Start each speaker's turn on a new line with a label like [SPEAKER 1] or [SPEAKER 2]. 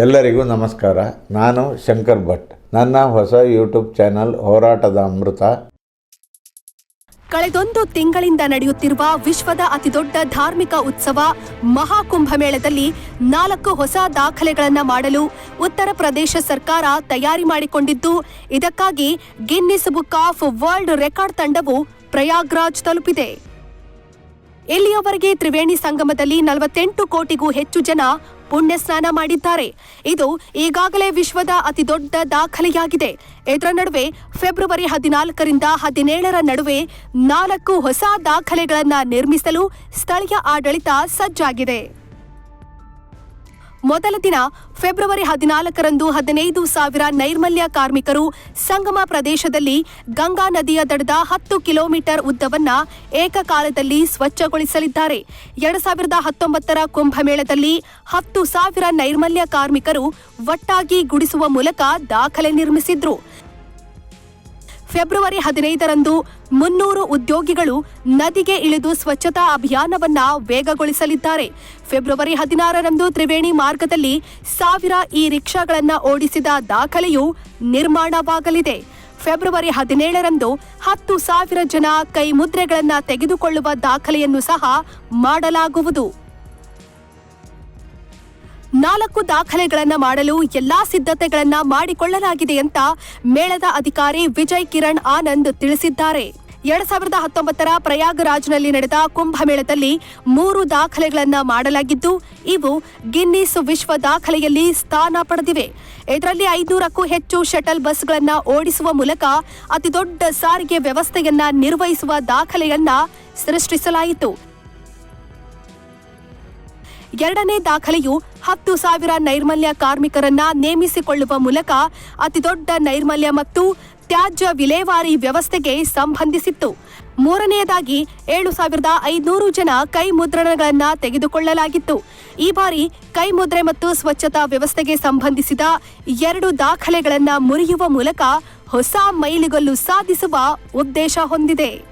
[SPEAKER 1] ಎಲ್ಲರಿಗೂ ನಮಸ್ಕಾರ. ನಾನು ಶಂಕರ್ ಭಟ್. ನನ್ನ ಹೊಸ ಯೂಟ್ಯೂಬ್ ಚಾನಲ್ ಹೋರಾಟದ ಅಮೃತ.
[SPEAKER 2] ಕಳೆದೊಂದು ತಿಂಗಳಿಂದ ನಡೆಯುತ್ತಿರುವ ವಿಶ್ವದ ಅತಿದೊಡ್ಡ ಧಾರ್ಮಿಕ ಉತ್ಸವ ಮಹಾಕುಂಭಮೇಳದಲ್ಲಿ ನಾಲ್ಕು ಹೊಸ ದಾಖಲೆಗಳನ್ನು ಮಾಡಲು ಉತ್ತರ ಪ್ರದೇಶ ಸರ್ಕಾರ ತಯಾರಿ ಮಾಡಿಕೊಂಡಿದ್ದು, ಇದಕ್ಕಾಗಿ Guinness book of world record ತಂಡವು ಪ್ರಯಾಗ್ರಾಜ್ ತಲುಪಿದೆ. ಇಲ್ಲಿಯವರೆಗೆ ತ್ರಿವೇಣಿ ಸಂಗಮದಲ್ಲಿ ನಲವತ್ತೆಂಟು ಕೋಟಿಗೂ ಹೆಚ್ಚು ಜನ ಪುಣ್ಯ ಸ್ನಾನ ಮಾಡಿದ್ದಾರೆ? ಇದು ಈಗಾಗಲೇ ವಿಶ್ವದ ಅತಿದೊಡ್ಡ ದಾಖಲೆಯಾಗಿದೆ. ಇದರ ನಡುವೆ ಫೆಬ್ರವರಿ ಹದಿನಾಲ್ಕರಿಂದ ಹದಿನೇಳರ ನಡುವೆ ನಾಲ್ಕು ಹೊಸ ದಾಖಲೆಗಳನ್ನು ನಿರ್ಮಿಸಲು ಸ್ಥಳೀಯ ಆಡಳಿತ ಸಜ್ಜಾಗಿದೆ. ಮೊದಲ ದಿನ ಫೆಬ್ರವರಿ ಹದಿನಾಲ್ಕರಂದು ಹದಿನೈದು ಸಾವಿರ ನೈರ್ಮಲ್ಯ ಕಾರ್ಮಿಕರು ಸಂಗಮ ಪ್ರದೇಶದಲ್ಲಿ ಗಂಗಾ ನದಿಯ ದಡದ ಹತ್ತು ಕಿಲೋಮೀಟರ್ ಉದ್ದವನ್ನ ಏಕಕಾಲದಲ್ಲಿ ಸ್ವಚ್ಛಗೊಳಿಸಲಿದ್ದಾರೆ. ಎರಡ್ ಸಾವಿರದ ಹತ್ತೊಂಬತ್ತರ ಕುಂಭಮೇಳದಲ್ಲಿ ಹತ್ತು ಸಾವಿರ ನೈರ್ಮಲ್ಯ ಕಾರ್ಮಿಕರು ಒಟ್ಟಾಗಿ ಗುಡಿಸುವ ಮೂಲಕ ದಾಖಲೆ ನಿರ್ಮಿಸಿದ್ರು. ಫೆಬ್ರವರಿ ಹದಿನೈದರಂದು ಮುನ್ನೂರು ಉದ್ಯೋಗಿಗಳು ನದಿಗೆ ಇಳಿದು ಸ್ವಚ್ಛತಾ ಅಭಿಯಾನವನ್ನ ವೇಗಗೊಳಿಸಲಿದ್ದಾರೆ. ಫೆಬ್ರವರಿ ಹದಿನಾರರಂದು ತ್ರಿವೇಣಿ ಮಾರ್ಗದಲ್ಲಿ ಸಾವಿರ ಈ ರಿಕ್ಷಾಗಳನ್ನು ಓಡಿಸಿದ ದಾಖಲೆಯು ನಿರ್ಮಾಣವಾಗಲಿದೆ. ಫೆಬ್ರವರಿ ಹದಿನೇಳರಂದು ಹತ್ತು ಸಾವಿರ ಜನ ಕೈ ಮುದ್ರೆಗಳನ್ನ ತೆಗೆದುಕೊಳ್ಳುವ ದಾಖಲೆಯನ್ನು ಸಹ ಮಾಡಲಾಗುವುದು. ನಾಲ್ಕು ದಾಖಲೆಗಳನ್ನು ಮಾಡಲು ಎಲ್ಲಾ ಸಿದ್ಧತೆಗಳನ್ನು ಮಾಡಿಕೊಳ್ಳಲಾಗಿದೆ ಅಂತ ಮೇಳದ ಅಧಿಕಾರಿ ವಿಜಯ್ ಕಿರಣ್ ಆನಂದ್ ತಿಳಿಸಿದ್ದಾರೆ. ಎರಡ್ ಸಾವಿರದ ಹತ್ತೊಂಬತ್ತರ ಪ್ರಯಾಗರಾಜ್ನಲ್ಲಿ ನಡೆದ ಕುಂಭಮೇಳದಲ್ಲಿ ಮೂರು ದಾಖಲೆಗಳನ್ನು ಮಾಡಲಾಗಿದ್ದು, ಇವು ಗಿನ್ನಿಸ್ ವಿಶ್ವ ದಾಖಲೆಯಲ್ಲಿ ಸ್ಥಾನ ಪಡೆದಿವೆ. ಇದರಲ್ಲಿ ಐನೂರಕ್ಕೂ ಹೆಚ್ಚು ಶಟಲ್ ಬಸ್ಗಳನ್ನು ಓಡಿಸುವ ಮೂಲಕ ಅತಿದೊಡ್ಡ ಸಾರಿಗೆ ವ್ಯವಸ್ಥೆಯನ್ನ ನಿರ್ವಹಿಸುವ ದಾಖಲೆಯನ್ನ ಸೃಷ್ಟಿಸಲಾಯಿತು. ಎರಡನೇ ದಾಖಲೆಯು ಹತ್ತು ಸಾವಿರ ನೈರ್ಮಲ್ಯ ಕಾರ್ಮಿಕರನ್ನ ನೇಮಿಸಿಕೊಳ್ಳುವ ಮೂಲಕ ಅತಿದೊಡ್ಡ ನೈರ್ಮಲ್ಯ ಮತ್ತು ತ್ಯಾಜ್ಯ ವಿಲೇವಾರಿ ವ್ಯವಸ್ಥೆಗೆ ಸಂಬಂಧಿಸಿತ್ತು. ಮೂರನೆಯದಾಗಿ ಏಳು ಸಾವಿರದ ಐನೂರು ಜನ ಕೈ ಮುದ್ರಣಗಳನ್ನ ತೆಗೆದುಕೊಳ್ಳಲಾಗಿತ್ತು. ಈ ಬಾರಿ ಕೈ ಮುದ್ರೆ ಮತ್ತು ಸ್ವಚ್ಛತಾ ವ್ಯವಸ್ಥೆಗೆ ಸಂಬಂಧಿಸಿದ ಎರಡು ದಾಖಲೆಗಳನ್ನ ಮುರಿಯುವ ಮೂಲಕ ಹೊಸ ಮೈಲಿಗಲ್ಲು ಸಾಧಿಸುವ ಉದ್ದೇಶ ಹೊಂದಿದೆ.